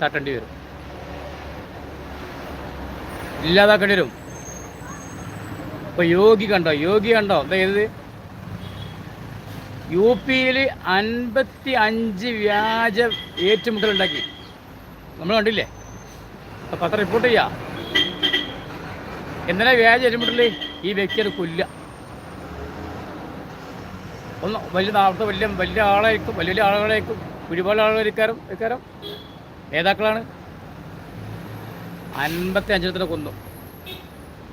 തട്ടേണ്ടി വരും. ഇല്ലാതാക്കേണ്ടി വരും. ഇപ്പൊ യോഗി കണ്ടോ? യോഗി കണ്ടോ? ചെയ്തത് യു പിയിൽ അൻപത്തി അഞ്ച് വ്യാജ ഏറ്റുമുട്ടൽ ഉണ്ടാക്കി നമ്മൾ കണ്ടില്ലേ പത്ര റിപ്പോർട്ട് ചെയ്യാ. എന്തിനാ വ്യാജ ഏറ്റുമുട്ടൽ ഈ വ്യക്തിയെ കൊല്ല. ഒന്ന് വലിയ നാളത്തെ വലിയ വലിയ ആളായിരിക്കും വലിയ വലിയ ആളുകളായിരിക്കും ഒരുപാട് ആളുകൾ ഇക്കാരം ഇക്കാരം നേതാക്കളാണ്. അൻപത്തി അഞ്ചിടത്തിനെ കൊന്നു.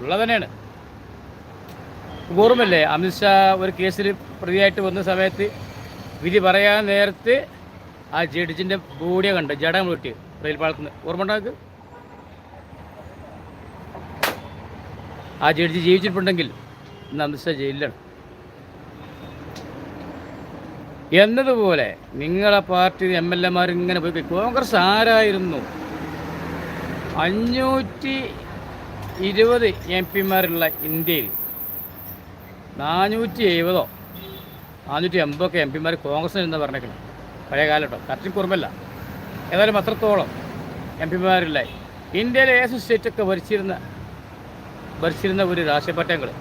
ഉള്ളത് തന്നെയാണ് ഓർമ്മല്ലേ അമിത്ഷാ ഒരു കേസിൽ പ്രതിയായിട്ട് വന്ന സമയത്ത് വിധി പറയാൻ നേരത്ത് ആ ജഡ്ജിന്റെ ബോഡിയെ കണ്ട് ജഡം കിട്ടി റെയിൽ നിന്ന്. ഓർമ്മ ഉണ്ടാക്ക് ആ ജഡ്ജി ജീവിച്ചിട്ടുണ്ടെങ്കിൽ ഇന്ന് അമിത്ഷാ ജയിലിലാണ്. എന്നതുപോലെ നിങ്ങളെ പാർട്ടി എം എൽ എമാർ ഇങ്ങനെ പോയി കോൺഗ്രസ് ആരായിരുന്നു? അഞ്ഞൂറ്റി ഇരുപത് എം പിമാരുള്ള ഇന്ത്യയിൽ നാനൂറ്റി എഴുപതോ നാനൂറ്റി എൺപതൊക്കെ എം പിമാർ കോൺഗ്രസിന് എന്ന് പറഞ്ഞേക്കണം. പഴയ കാലട്ടോ കറക്റ്റ് കുറുമല്ല ഏതായാലും അത്രത്തോളം എം പിമാരുള്ള ഇന്ത്യയിലെ ഏത് സ്റ്റേറ്റൊക്കെ ഭരിച്ചിരുന്ന ഭരിച്ചിരുന്ന ഒരു രാഷ്ട്രീയ പാർട്ടികൾ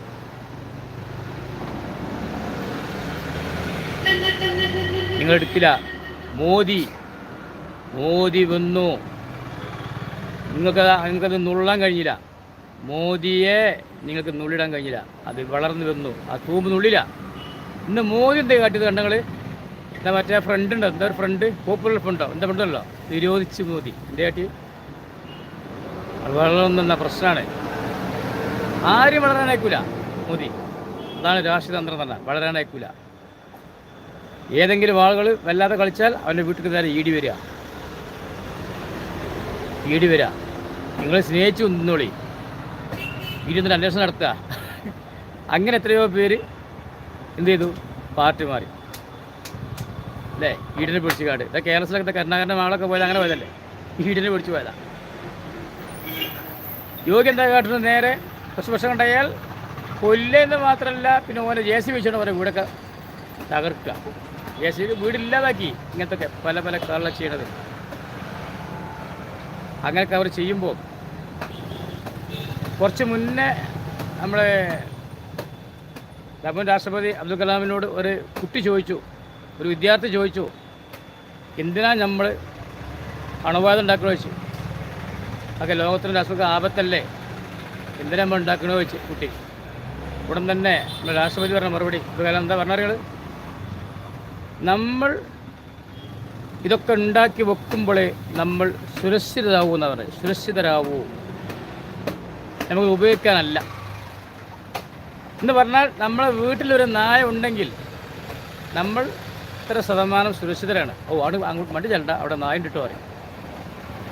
നിങ്ങൾ എടുക്കില്ല. മോദി മോദി വന്നു. നിങ്ങൾക്ക് നിങ്ങൾക്കത് നുള്ളാൻ കഴിഞ്ഞില്ല. മോദിയെ നിങ്ങൾക്ക് നുള്ളിടാൻ കഴിഞ്ഞില്ല. അത് വളർന്നു വന്നു. ആ തൂമ്പ് നുള്ളില്ല. ഇന്ന് മോദി എന്താ കാട്ടിയത് കണ്ടങ്ങൾ എന്താ മറ്റേ ഫ്രണ്ട് ഉണ്ടോ? എന്താ ഒരു ഫ്രണ്ട് പോപ്പുലർ ഫ്രണ്ടോ എന്താ ഫ്രണ്ടല്ലോ നിരോധിച്ച് മോദി. എന്റെ കാട്ടി? വളർന്നുന്ന പ്രശ്നമാണ്. ആരും വളരാനായിക്കൂല മോദി. അതാണ് രാഷ്ട്രീയ തന്ത്രം തന്നെ വളരാനയക്കൂല ഏതെങ്കിലും ആളുകൾ വല്ലാതെ കളിച്ചാൽ അവന്റെ വീട്ടിൽ നേരെ ഈടി വരിക. ഈടി വരിക. നിങ്ങൾ സ്നേഹിച്ചു നിന്നോളി. ഇരുന്നിട്ട് അന്വേഷണം നടത്തുക. അങ്ങനെ എത്രയോ പേര് എന്ത് ചെയ്തു? പാർട്ടി മാറി. അല്ലേ? ഈടിനെ പിടിച്ച് കാട്. ഇതാ കേരളത്തിലൊക്കെ കരുണാകരന്റെ മകളൊക്കെ പോയത് അങ്ങനെ പോയതല്ലേ? ഈടിനെ പിടിച്ച് പോയതാ. യോഗി എന്താ കാട്ടുന്നത് നേരെ കുറച്ച് ഉണ്ടായാൽ കൊല്ലെന്ന് മാത്രമല്ല പിന്നെ ഓനെ ജെ സി വെച്ചാണ് ഓരോ വീടൊക്കെ തകർക്കുക. സി വീടില്ലാതാക്കി. ഇങ്ങനത്തെ പല പല കളർ ചെയ്യണത്. അങ്ങനെയൊക്കെ അവർ ചെയ്യുമ്പോൾ കുറച്ച് മുന്നേ നമ്മളെ മുൻ രാഷ്ട്രപതി അബ്ദുൽ കലാമിനോട് ഒരു കുട്ടി ചോദിച്ചു ഒരു വിദ്യാർത്ഥി ചോദിച്ചു എന്തിനാ നമ്മൾ അണുവാദം ഉണ്ടാക്കണോ ചോദിച്ചു. അതൊക്കെ ലോകത്തിന്റെ രാഷ്ട്രപതി ആപത്തല്ലേ? എന്തിനാ നമ്മൾ ഉണ്ടാക്കണോ ചോദിച്ചു കുട്ടി. ഉടൻ തന്നെ നമ്മുടെ രാഷ്ട്രപതി പറഞ്ഞ മറുപടി. അബ്ദുൽ കലാം എന്താ പറഞ്ഞറിയാൾ നമ്മൾ ഇതൊക്കെ ഉണ്ടാക്കി വെക്കുമ്പോഴേ നമ്മൾ സുരക്ഷിതരാവൂ എന്നാണ് പറയുന്നത്. സുരക്ഷിതരാവൂ. നമുക്ക് ഉപയോഗിക്കാനല്ല. എന്ന് പറഞ്ഞാൽ നമ്മളെ വീട്ടിലൊരു നായ ഉണ്ടെങ്കിൽ നമ്മൾ ഇത്ര ശതമാനം സുരക്ഷിതരാണ്. ഓ ആണ് അങ്ങോട്ട് മണ്ടി ചെല്ലണ്ട. അവിടെ നായ ഇട്ടിട്ട് പറയും.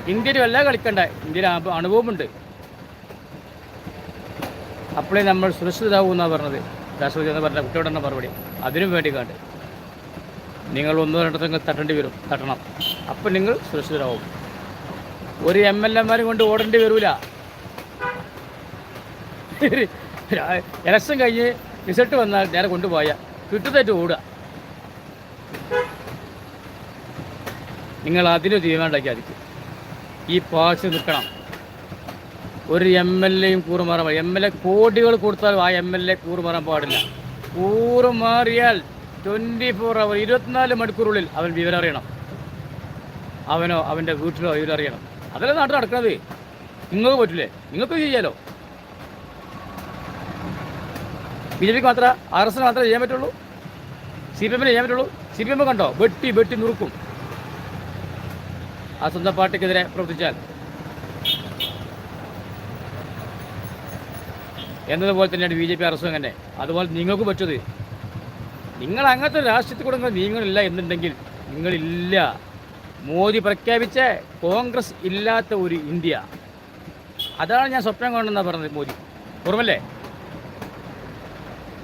ഇന്ത്യയിൽ വല്ല കളിക്കണ്ട. ഇന്ത്യയിൽ അണുബോംബുണ്ട്. അപ്പോഴേ നമ്മൾ സുരക്ഷിതരാകൂ എന്നാണ് പറഞ്ഞത്. രാഷ്ട്രപതി എന്ന് പറഞ്ഞ കുട്ടിയോടെ മറുപടി. അതിനും വേണ്ടി കണ്ട് നിങ്ങൾ ഒന്നോ രണ്ടോ തട്ടേണ്ടി വരും തട്ടണം. അപ്പം നിങ്ങൾ സുരക്ഷിതരാകും ഒരു എം എൽ എമാരും കൊണ്ട് ഓടേണ്ടി വരൂല. ഇലക്ഷൻ കഴിഞ്ഞ് റിസൾട്ട് വന്നാൽ നേരെ കൊണ്ടുപോയ. കിട്ടുന്നതായിട്ട് ഓടുക. നിങ്ങൾ അതിന് തീരുമാനമുണ്ടാക്കി ആയിരിക്കും ഈ പാഴ്സ് നിൽക്കണം. ഒരു എം എൽ എയും കൂറുമാറാൻ പാടില്ല. എം എൽ എ കോടികൾ കൊടുത്താലും ആ എം എൽ എ കൂറുമാറാൻ പാടില്ല. കൂറുമാറിയാൽ ട്വന്റി ഫോർ അവർ ഇരുപത്തിനാല് മണിക്കൂറുള്ളിൽ അവൻ വിവരം അറിയണം. അവനോ അവന്റെ വീട്ടിലോ വിവരം അറിയണം. അതല്ലേ നാട്ടിൽ നടക്കണത് നിങ്ങൾക്ക് പറ്റില്ലേ നിങ്ങൾക്ക് ചെയ്യാലോ? ബി ജെ പിക്ക് മാത്രമേ ആർ എസിന് മാത്രമേ ചെയ്യാൻ പറ്റുള്ളൂ? സി പി എമ്മിന് ചെയ്യാൻ പറ്റുള്ളൂ? സി പി എം കണ്ടോ? വെട്ടി വെട്ടി നുറുക്കും. ആ സ്വന്തം പാർട്ടിക്കെതിരെ പ്രവർത്തിച്ചാൽ. എന്നതുപോലെ തന്നെയാണ് ബി ജെ പി അറസ്റ്റും അങ്ങനെ. അതുപോലെ നിങ്ങൾക്ക് പറ്റത് നിങ്ങൾ അങ്ങനത്തെ രാഷ്ട്രീയത്തിൽ കൂടെ നിങ്ങൾ നീങ്ങളില്ല എന്നുണ്ടെങ്കിൽ നിങ്ങളില്ല. മോദി പ്രഖ്യാപിച്ച കോൺഗ്രസ് ഇല്ലാത്ത ഒരു ഇന്ത്യ. അതാണ് ഞാൻ സ്വപ്നം കാണുന്ന പറഞ്ഞത് മോദി. ഓർമ്മല്ലേ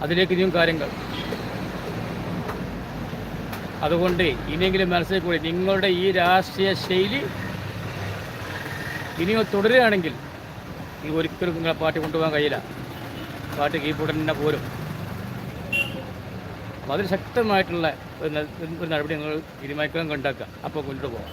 അതിലേക്ക് ഇനിയും കാര്യങ്ങൾ. അതുകൊണ്ട് ഇനിയെങ്കിലും മനസ്സിലാക്കൂടി നിങ്ങളുടെ ഈ രാഷ്ട്രീയ ശൈലി ഇനിയും തുടരുകയാണെങ്കിൽ ഈ ഒരിക്കലും നിങ്ങളെ പാർട്ടി കൊണ്ടുപോകാൻ കഴിയില്ല. പാർട്ടി കീഴ്പോട്ട് തന്നെ പോരും. അപ്പോൾ അതിൽ ശക്തമായിട്ടുള്ള ഒരു നടപടി ഞങ്ങൾ തീരുമാനിക്കാൻ കണ്ടാക്കുക. അപ്പോൾ കൊണ്ടുപോകാം